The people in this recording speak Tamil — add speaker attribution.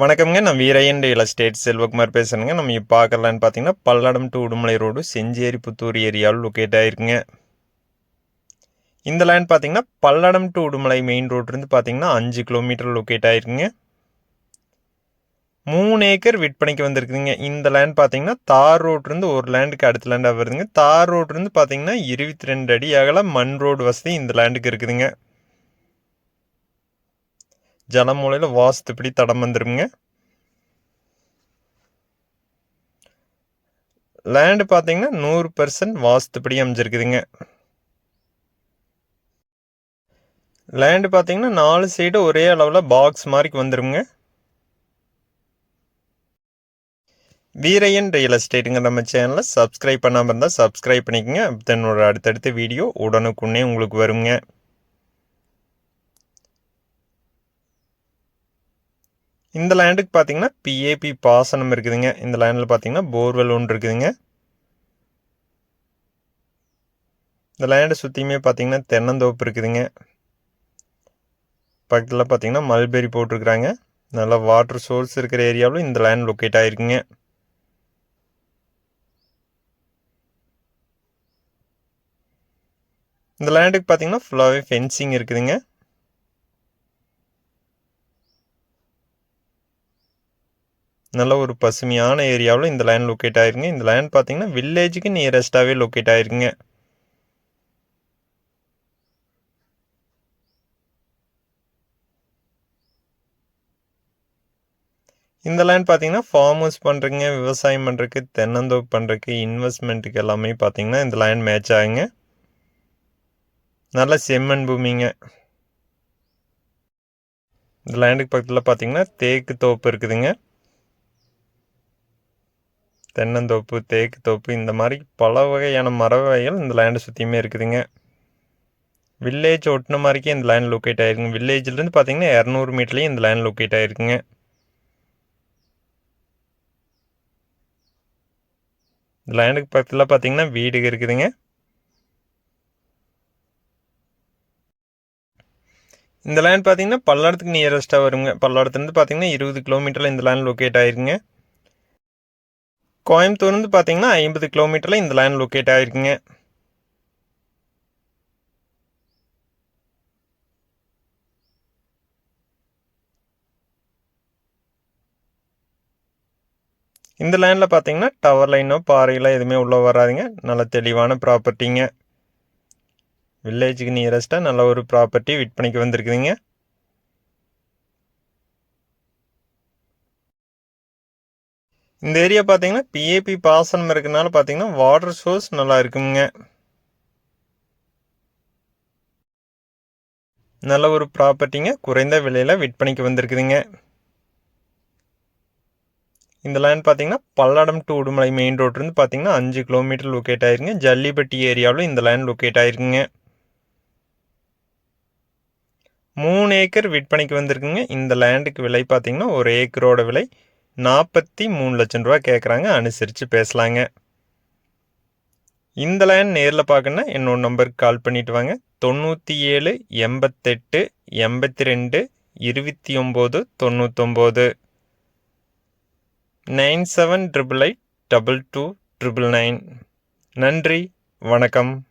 Speaker 1: வணக்கம்ங்க. நான் வீரையன் ரியல் எஸ்டேட் செல்வகுமார் பேசுகிறேங்க நம்ம இப்போ பார்க்கலான்னு பார்த்தீங்கன்னா பல்லடம் டு உடுமலை ரோடு செஞ்சேரி புத்தூர் ஏரியாவில் லொக்கேட் ஆகிருக்குங்க இந்த லேண்ட் பார்த்தீங்கன்னா பல்லடம் டு உடுமலை மெயின் ரோட்லேருந்து பார்த்தீங்கன்னா அஞ்சு கிலோமீட்டர் லொக்கேட் ஆகிருக்குங்க மூணு ஏக்கர் விற்பனைக்கு வந்திருக்குதுங்க. இந்த லேண்ட் பார்த்தீங்கன்னா தார் ரோட்லேருந்து ஒரு லேண்டுக்கு அடுத்த லேண்டாக வருதுங்க. தார் ரோட்லேருந்து பார்த்தீங்கன்னா இருபத்தி ரெண்டு அடி அகல மண் ரோடு வசதி இந்த லேண்டுக்கு இருக்குதுங்க. ஜனமூலையில் வாஸ்துப்படி தடம் வந்துருங்க லேண்டு பார்த்தீங்கன்னா நூறு பர்சன்ட் வாஸ்துப்படி அமைஞ்சிருக்குதுங்க. லேண்டு பார்த்தீங்கன்னா நாலு சைடு ஒரே அளவில் பாக்ஸ் மாதிரி வந்துருங்க வீரையன் ரியல் எஸ்டேட்டுங்க நம்ம சேனலை சப்ஸ்கிரைப் பண்ணாமல் இருந்தால் சப்ஸ்கிரைப் பண்ணிக்கோங்க. தன்னோட அடுத்தடுத்த வீடியோ உடனுக்குன்னே உங்களுக்கு வருங்க. இந்த லேண்டுக்கு பார்த்தீங்கன்னா பிஏபி பாசனம் இருக்குதுங்க. இந்த லேண்டில் பார்த்தீங்கன்னா போர்வெல் ஒன்று இருக்குதுங்க. இந்த லேண்டை சுற்றியுமே பார்த்தீங்கன்னா தென்னந்தோப்பு இருக்குதுங்க. பக்கத்தில் பார்த்தீங்கன்னா மல்பெரி போட்டிருக்குறாங்க. நல்லா வாட்டர் சோர்ஸ் இருக்கிற ஏரியாவில் இந்த லேண்ட் லொக்கேட் ஆகிருக்குங்க இந்த லேண்டுக்கு பார்த்தீங்கன்னா ஃபுல்லாகவே ஃபென்சிங் இருக்குதுங்க. நல்ல ஒரு பசுமையான ஏரியாவில் இந்த லேண்ட் லொக்கேட் ஆயிருங்க. இந்த லேண்ட் பார்த்தீங்கன்னா வில்லேஜுக்கு நியரஸ்டாகவே லொக்கேட் ஆயிருங்க. இந்த லேண்ட் பார்த்தீங்கன்னா ஃபார்ம் ஹவுஸ் பண்ணுறீங்க விவசாயம் பண்ணுறதுக்கு தென்னந்தோப்பு பண்ணுறதுக்கு இன்வெஸ்ட்மெண்ட்டுக்கு எல்லாமே பார்த்தீங்கன்னா இந்த லேண்ட் மேட்ச் ஆகுங்க. நல்ல செம்மண் பூமிங்க. இந்த லேண்டுக்கு பக்கத்தில் பார்த்தீங்கன்னா தேக்கு தோப்பு இருக்குதுங்க. தென்னந்தோப்பு தேக்கு தோப்பு இந்த மாதிரி பல வகையான மர வகைகள் இந்த லேண்டை சுற்றியுமே இருக்குதுங்க. வில்லேஜ் ஒட்டின மாதிரிக்கே இந்த லேண்ட் லொக்கேட் ஆகிருக்குங்க வில்லேஜ்லேருந்து பார்த்தீங்கன்னா இரநூறு மீட்டர்லேயும் இந்த லேண்ட் லொக்கேட் ஆகிருக்குங்க இந்த லேண்டுக்கு பக்கத்தில் பார்த்தீங்கன்னா வீடு இருக்குதுங்க. இந்த லேண்ட் பார்த்தீங்கன்னா பல்லடத்துக்கு நியரஸ்ட்டாக வருங்க. பல்லடத்துலேருந்து பார்த்தீங்கன்னா இருபது கிலோமீட்டரில் இந்த லேண்ட் லொக்கேட் ஆகிருக்குங்க கோயம்புத்தூர்லேருந்து பார்த்தீங்கன்னா ஐம்பது கிலோமீட்டரில் இந்த லேண்ட் லொக்கேட் ஆகிருக்குங்க இந்த லேண்டில் பார்த்தீங்கன்னா டவர் லைனோ பாறைகளோ எதுவுமே உள்ளே வராதுங்க. நல்ல தெளிவான ப்ராப்பர்ட்டிங்க வில்லேஜுக்கு நியரஸ்ட்டாக நல்ல ஒரு ப்ராப்பர்ட்டி விற்பனைக்கு வந்திருக்குதுங்க. இந்த ஏரியா பார்த்தீங்கன்னா பிஏபி பாசனம் இருக்கனால பார்த்தீங்கன்னா வாட்டர் சோர்ஸ் நல்லா இருக்குங்க. நல்ல ஒரு ப்ராப்பர்ட்டிங்க குறைந்த விலையில் விற்பனைக்கு வந்திருக்குதுங்க. இந்த லேண்ட் பார்த்தீங்கன்னா பல்லடம் டு உடுமலை மெயின் ரோட்லேருந்து பார்த்தீங்கன்னா அஞ்சு கிலோமீட்டர் லொக்கேட் ஆயிருங்க. ஜல்லிப்பட்டி ஏரியாவில் இந்த லேண்ட் லொக்கேட் ஆயிருக்குங்க. மூணு ஏக்கர் விற்பனைக்கு வந்திருக்குங்க. இந்த லேண்டுக்கு விலை பார்த்தீங்கன்னா ஒரு ஏக்கரோட விலை நாற்பத்தி மூணு லட்சம் ரூபா கேட்குறாங்க அனுசரித்து பேசலாங்க. இந்த லைன் நேரில் பார்க்கணுன்னா என்னோட நம்பருக்கு கால் பண்ணிவிட்டு வாங்க. தொண்ணூற்றி ஏழு எண்பத்தெட்டு எண்பத்தி ரெண்டு இருபத்தி ஒம்பது தொண்ணூத்தொம்பது. Nine seven triple eight double two triple nine. நன்றி. வணக்கம்.